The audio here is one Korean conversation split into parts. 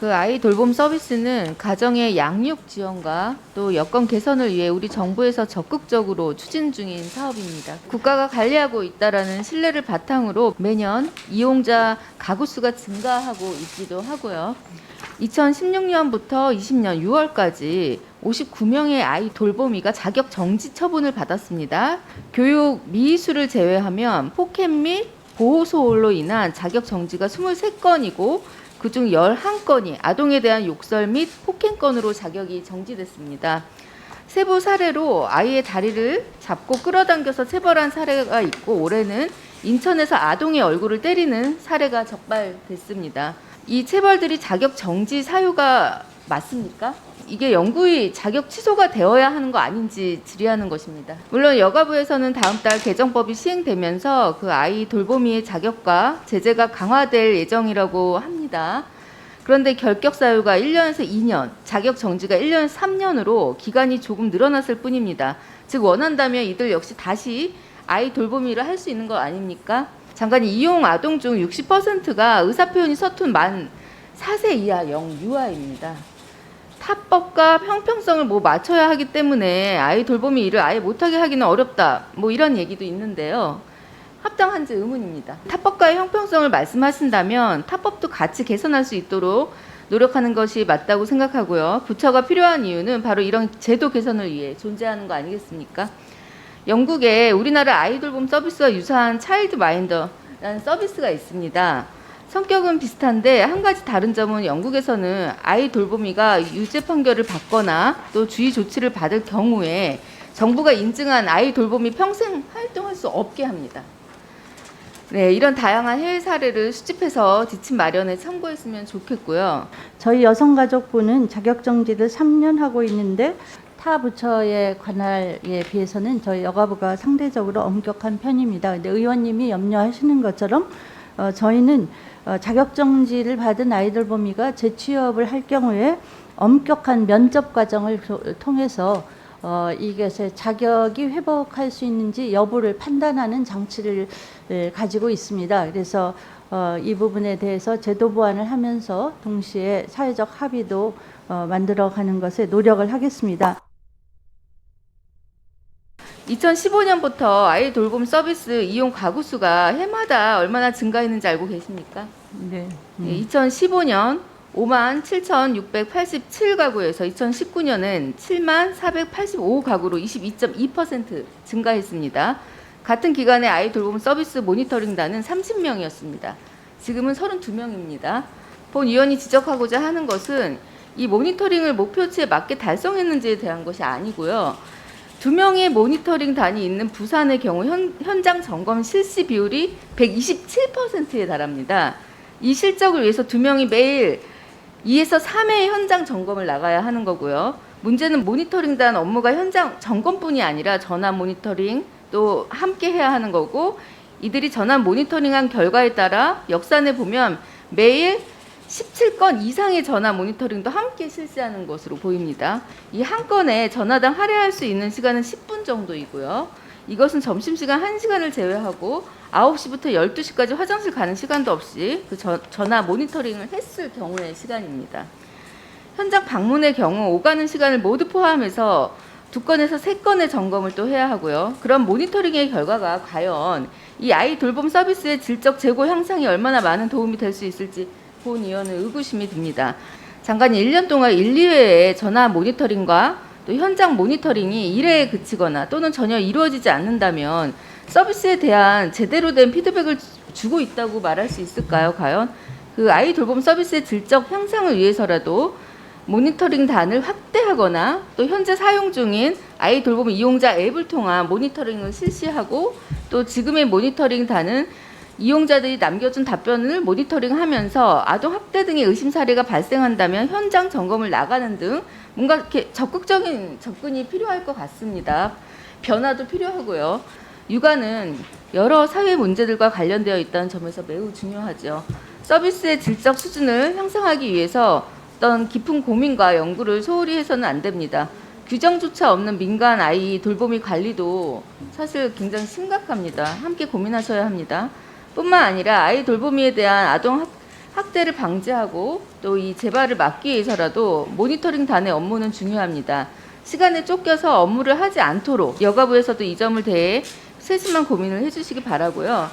그 아이 돌봄 서비스는 가정의 양육 지원과 또 여건 개선을 위해 우리 정부에서 적극적으로 추진 중인 사업입니다. 국가가 관리하고 있다라는 신뢰를 바탕으로 매년 이용자 가구 수가 증가하고 있기도 하고요. 2016년부터 20년 6월까지 59명의 아이 돌보미가 자격 정지 처분을 받았습니다. 교육 미수를 제외하면 폭행 및 보호소홀로 인한 자격 정지가 23건이고 그중 11건이 아동에 대한 욕설 및 폭행건으로 자격이 정지됐습니다. 세부 사례로 아이의 다리를 잡고 끌어당겨서 체벌한 사례가 있고 올해는 인천에서 아동의 얼굴을 때리는 사례가 적발됐습니다. 이 체벌들이 자격 정지 사유가 맞습니까? 이게 영구히 자격 취소가 되어야 하는 거 아닌지 질의하는 것입니다. 물론 여가부에서는 다음 달 개정법이 시행되면서 그 아이 돌보미의 자격과 제재가 강화될 예정이라고 합니다. 그런데 결격 사유가 1년에서 2년, 자격 정지가 1년에서 3년으로 기간이 조금 늘어났을 뿐입니다. 즉 원한다면 이들 역시 다시 아이 돌보미를 할 수 있는 거 아닙니까? 장관이 이용 아동 중 60%가 의사 표현이 서툰 만 4세 이하 영유아입니다. 타법과 형평성을 뭐 맞춰야 하기 때문에 아이 돌보미 일을 아예 못하게 하기는 어렵다. 뭐 이런 얘기도 있는데요. 합당한지 의문입니다. 타법과의 형평성을 말씀하신다면 타법도 같이 개선할 수 있도록 노력하는 것이 맞다고 생각하고요. 부처가 필요한 이유는 바로 이런 제도 개선을 위해 존재하는 거 아니겠습니까? 영국에 우리나라 아이돌봄 서비스와 유사한 차일드 마인더라는 서비스가 있습니다. 성격은 비슷한데 한 가지 다른 점은 영국에서는 아이 돌보미가 유죄 판결을 받거나 또 주의 조치를 받을 경우에 정부가 인증한 아이 돌보미 평생 활동할 수 없게 합니다. 네, 이런 다양한 해외 사례를 수집해서 지침 마련에 참고했으면 좋겠고요. 저희 여성가족부는 자격정지를 3년 하고 있는데 타 부처의 관할에 비해서는 저희 여가부가 상대적으로 엄격한 편입니다. 근데 의원님이 염려하시는 것처럼 어, 저희는 어, 자격정지를 받은 아이들 보미가 재취업을 할 경우에 엄격한 면접 과정을 조- 통해서 어, 이것의 자격이 회복할 수 있는지 여부를 판단하는 장치를 에, 가지고 있습니다. 그래서 어, 이 부분에 대해서 제도 보완을 하면서 동시에 사회적 합의도 어, 만들어가는 것에 노력을 하겠습니다. 2015년부터 아이 돌봄 서비스 이용 가구 수가 해마다 얼마나 증가했는지 알고 계십니까? 네. 네, 2015년 5만 7,687가구에서 2019년은 7만 485가구로 22.2% 증가했습니다. 같은 기간에 아이 돌봄 서비스 모니터링단은 30명이었습니다. 지금은 32명입니다. 본 의원이 지적하고자 하는 것은 이 모니터링을 목표치에 맞게 달성했는지에 대한 것이 아니고요. 두 명의 모니터링 단이 있는 부산의 경우 현, 현장 점검 실시 비율이 127%에 달합니다. 이 실적을 위해서 두 명이 매일 2에서 3회의 현장 점검을 나가야 하는 거고요. 문제는 모니터링단 업무가 현장 점검뿐이 아니라 전화 모니터링 또 함께 해야 하는 거고 이들이 전화 모니터링한 결과에 따라 역산해 보면 매일 17건 이상의 전화 모니터링도 함께 실시하는 것으로 보입니다. 이 한 건에 전화당 할애할 수 있는 시간은 10분 정도이고요. 이것은 점심시간 1시간을 제외하고 9시부터 12시까지 화장실 가는 시간도 없이 그 저- 전화 모니터링을 했을 경우의 시간입니다. 현장 방문의 경우 오가는 시간을 모두 포함해서 두 건에서 세 건의 점검을 또 해야 하고요. 그런 모니터링의 결과가 과연 이 아이 돌봄 서비스의 질적 재고 향상이 얼마나 많은 도움이 될 수 있을지 본 의원은 의구심이 듭니다. 장관이 1년 동안 1, 2회의 전화 모니터링과 또 현장 모니터링이 1회에 그치거나 또는 전혀 이루어지지 않는다면 서비스에 대한 제대로 된 피드백을 주- 주고 있다고 말할 수 있을까요? 과연 그 아이 돌봄 서비스의 질적 향상을 위해서라도 모니터링 단을 확대하거나 또 현재 사용 중인 아이 돌봄 이용자 앱을 통한 모니터링을 실시하고 또 지금의 모니터링 단은 이용자들이 남겨준 답변을 모니터링하면서 아동 학대 등의 의심 사례가 발생한다면 현장 점검을 나가는 등 뭔가 이렇게 적극적인 접근이 필요할 것 같습니다. 변화도 필요하고요. 육아는 여러 사회 문제들과 관련되어 있다는 점에서 매우 중요하죠. 서비스의 질적 수준을 향상하기 위해서 어떤 깊은 고민과 연구를 소홀히 해서는 안 됩니다. 규정조차 없는 민간 아이 돌보미 관리도 사실 굉장히 심각합니다. 함께 고민하셔야 합니다. 뿐만 아니라 아이 돌보미에 대한 아동 학, 학대를 방지하고 또 이 재발을 막기 위해서라도 모니터링 단의 업무는 중요합니다. 시간에 쫓겨서 업무를 하지 않도록 여가부에서도 이 점을 대해 세심한 고민을 해주시기 바라고요.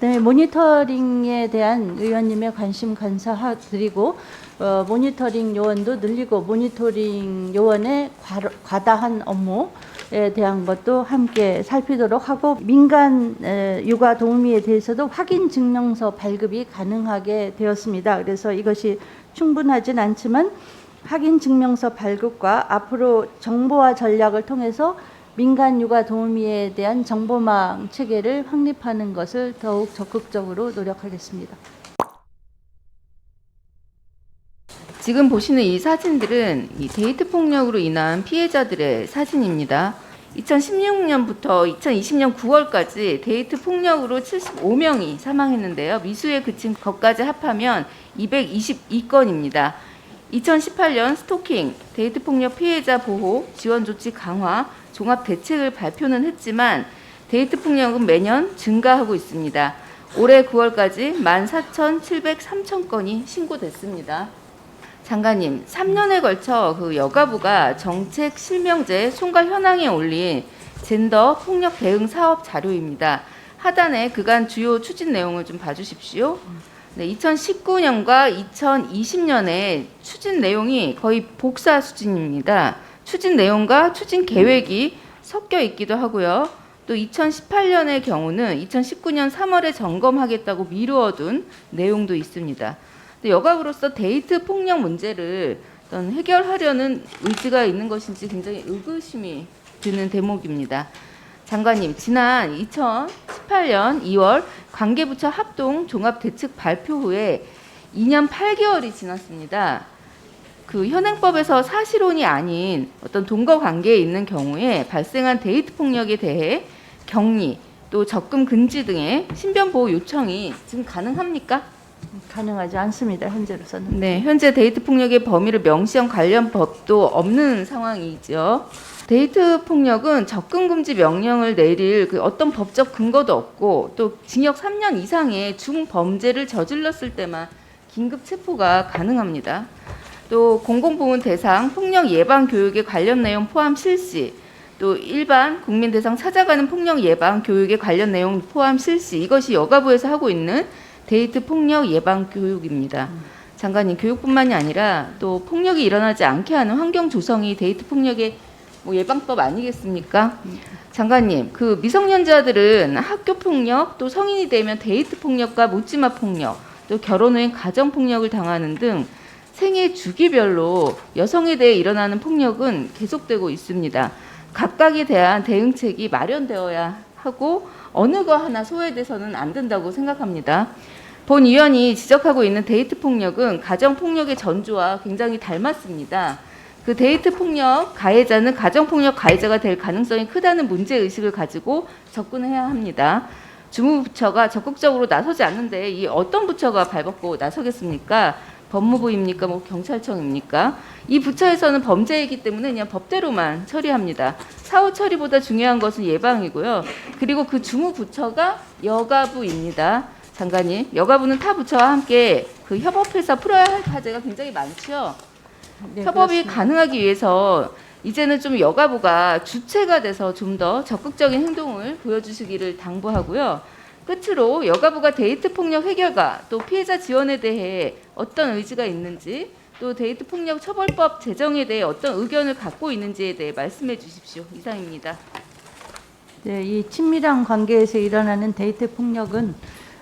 네, 모니터링에 대한 의원님의 관심 감사드리고 어, 모니터링 요원도 늘리고 모니터링 요원의 과, 과다한 업무에 대한 것도 함께 살피도록 하고 민간 에, 육아 도우미에 대해서도 확인 증명서 발급이 가능하게 되었습니다. 그래서 이것이 충분하진 않지만 확인 증명서 발급과 앞으로 정보화 전략을 통해서 민간 육아 도우미에 대한 정보망 체계를 확립하는 것을 더욱 적극적으로 노력하겠습니다. 지금 보시는 이 사진들은 이 데이트 폭력으로 인한 피해자들의 사진입니다. 2016년부터 2020년 9월까지 데이트 폭력으로 75명이 사망했는데요. 미수에 그친 것까지 합하면 222건입니다. 2018년 스토킹, 데이트 폭력 피해자 보호, 지원 조치 강화, 종합 대책을 발표는 했지만 데이트 폭력은 매년 증가하고 있습니다. 올해 9월까지 14,703건 신고됐습니다. 장관님, 3년에 걸쳐 그 여가부가 정책 실명제 총괄 현황에 올린 젠더 폭력 대응 사업 자료입니다. 하단에 그간 주요 추진 내용을 좀 봐주십시오. 네, 2019년과 2020년에 추진 내용이 거의 복사 수준입니다. 추진 내용과 추진 계획이 섞여 있기도 하고요. 또 2018년의 경우는 2019년 3월에 점검하겠다고 미루어둔 내용도 있습니다. 여가부로서 데이트 폭력 문제를 어떤 해결하려는 의지가 있는 것인지 굉장히 의구심이 드는 대목입니다. 장관님, 지난 2018년 2월 관계부처 합동 종합 대책 발표 후에 2년 8개월이 지났습니다. 그 현행법에서 사실혼이 아닌 어떤 동거 관계에 있는 경우에 발생한 데이트 폭력에 대해 격리 또 접근 금지 등의 신변 보호 요청이 지금 가능합니까? 가능하지 않습니다. 현재로서는. 네, 현재 데이트 폭력의 범위를 명시한 관련 법도 없는 상황이죠. 데이트 폭력은 접근 금지 명령을 내릴 그 어떤 법적 근거도 없고 또 징역 3년 이상의 중범죄를 저질렀을 때만 긴급 체포가 가능합니다. 또 공공부문 대상 폭력 예방 교육의 관련 내용 포함 실시, 또 일반 국민 대상 찾아가는 폭력 예방 교육의 관련 내용 포함 실시 이것이 여가부에서 하고 있는 데이트 폭력 예방 교육입니다. 장관님 교육뿐만이 아니라 또 폭력이 일어나지 않게 하는 환경 조성이 데이트 폭력의 뭐 예방법 아니겠습니까? 장관님 그 미성년자들은 학교 폭력 또 성인이 되면 데이트 폭력과 묻지마 폭력 또 결혼 후엔 가정 폭력을 당하는 등 생애 주기별로 여성에 대해 일어나는 폭력은 계속되고 있습니다. 각각에 대한 대응책이 마련되어야 하고 어느 거 하나 소외돼서는 안 된다고 생각합니다. 본 의원이 지적하고 있는 데이트 폭력은 가정 폭력의 전조와 굉장히 닮았습니다. 그 데이트 폭력 가해자는 가정 폭력 가해자가 될 가능성이 크다는 문제 의식을 가지고 접근해야 합니다. 주무부처가 적극적으로 나서지 않는데 이 어떤 부처가 발벗고 나서겠습니까? 법무부입니까? 뭐 경찰청입니까? 이 부처에서는 범죄이기 때문에 그냥 법대로만 처리합니다. 사후 처리보다 중요한 것은 예방이고요. 그리고 그 주무 부처가 여가부입니다. 장관님, 여가부는 타 부처와 함께 그 협업해서 풀어야 할 과제가 굉장히 많죠. 네, 협업이 그렇습니다. 가능하기 위해서 이제는 좀 여가부가 주체가 돼서 좀 더 적극적인 행동을 보여주시기를 당부하고요. 끝으로 여가부가 데이트 폭력 해결과 또 피해자 지원에 대해 어떤 의지가 있는지 또 데이트 폭력 처벌법 제정에 대해 어떤 의견을 갖고 있는지에 대해 말씀해 주십시오. 이상입니다. 네, 이 친밀한 관계에서 일어나는 데이트 폭력은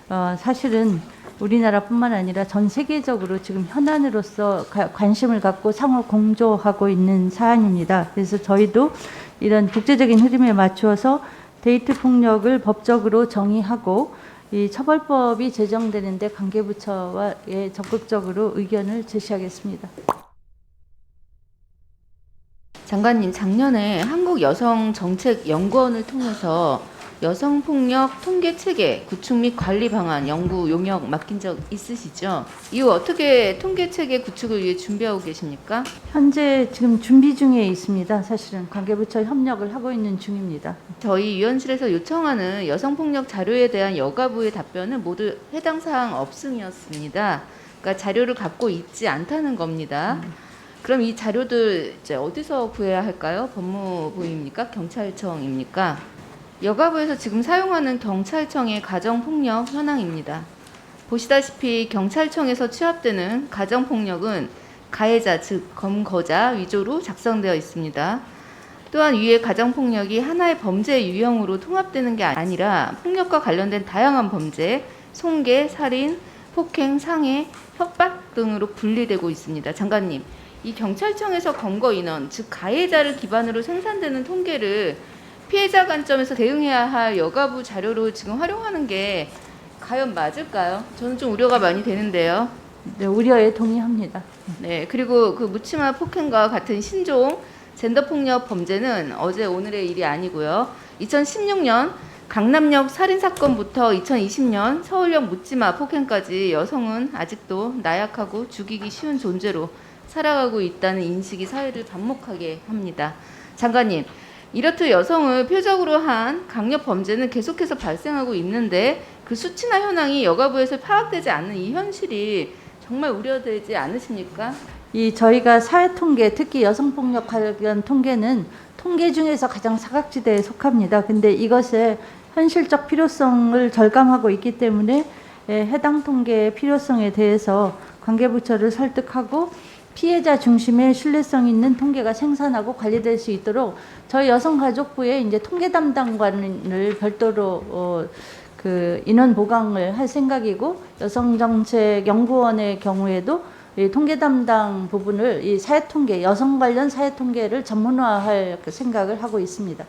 어, 사실은 우리나라뿐만 아니라 전 세계적으로 지금 현안으로서 가- 관심을 갖고 상호 공조하고 있는 사안입니다. 그래서 저희도 이런 국제적인 흐름에 맞추어서 데이트 폭력을 법적으로 정의하고 이 처벌법이 제정되는데 관계부처와 예, 적극적으로 의견을 제시하겠습니다. 장관님, 작년에 한국여성정책연구원을 통해서 여성폭력 통계 체계 구축 및 관리 방안 연구 용역 맡긴 적 있으시죠? 이후 어떻게 통계 체계 구축을 위해 준비하고 계십니까? 현재 지금 준비 중에 있습니다. 사실은 관계부처 협력을 하고 있는 중입니다. 저희 위원실에서 요청하는 여성폭력 자료에 대한 여가부의 답변은 모두 해당 사항 없음이었습니다. 그러니까 자료를 갖고 있지 않다는 겁니다. 그럼 이 자료들 이제 어디서 구해야 할까요? 법무부입니까? 경찰청입니까? 여가부에서 지금 사용하는 경찰청의 가정폭력 현황입니다. 보시다시피 경찰청에서 취합되는 가정폭력은 가해자 즉 검거자 위조로 작성되어 있습니다. 또한 위의 가정폭력이 하나의 범죄 유형으로 통합되는 게 아니라 폭력과 관련된 다양한 범죄, 손괴, 살인, 폭행, 상해, 협박 등으로 분리되고 있습니다. 장관님, 이 경찰청에서 검거 인원, 즉 가해자를 기반으로 생산되는 통계를 피해자 관점에서 대응해야 할 여가부 자료로 지금 활용하는 게 과연 맞을까요? 저는 좀 우려가 많이 되는데요. 네, 우려에 동의합니다. 네, 그리고 그 묻지마 폭행과 같은 신종 젠더 폭력 범죄는 어제 오늘의 일이 아니고요. 2016년 강남역 살인 사건부터 2020년 서울역 묻지마 폭행까지 여성은 아직도 나약하고 죽이기 쉬운 존재로 살아가고 있다는 인식이 사회를 반목하게 합니다. 장관님, 이렇듯 여성을 표적으로 한 강력 범죄는 계속해서 발생하고 있는데 그 수치나 현황이 여가부에서 파악되지 않는 이 현실이 정말 우려되지 않으십니까? 이 저희가 사회 통계, 특히 여성 폭력 관련 통계는 통계 중에서 가장 사각지대에 속합니다. 근데 이것의 현실적 필요성을 절감하고 있기 때문에 예, 해당 통계의 필요성에 대해서 관계부처를 설득하고 피해자 중심의 신뢰성 있는 통계가 생산하고 관리될 수 있도록 저희 여성가족부에 이제 통계 담당관을 별도로 어, 그 인원 보강을 할 생각이고 여성정책연구원의 경우에도 이 통계 담당 부분을 이 사회 통계, 여성 관련 사회 통계를 전문화할 그 생각을 하고 있습니다.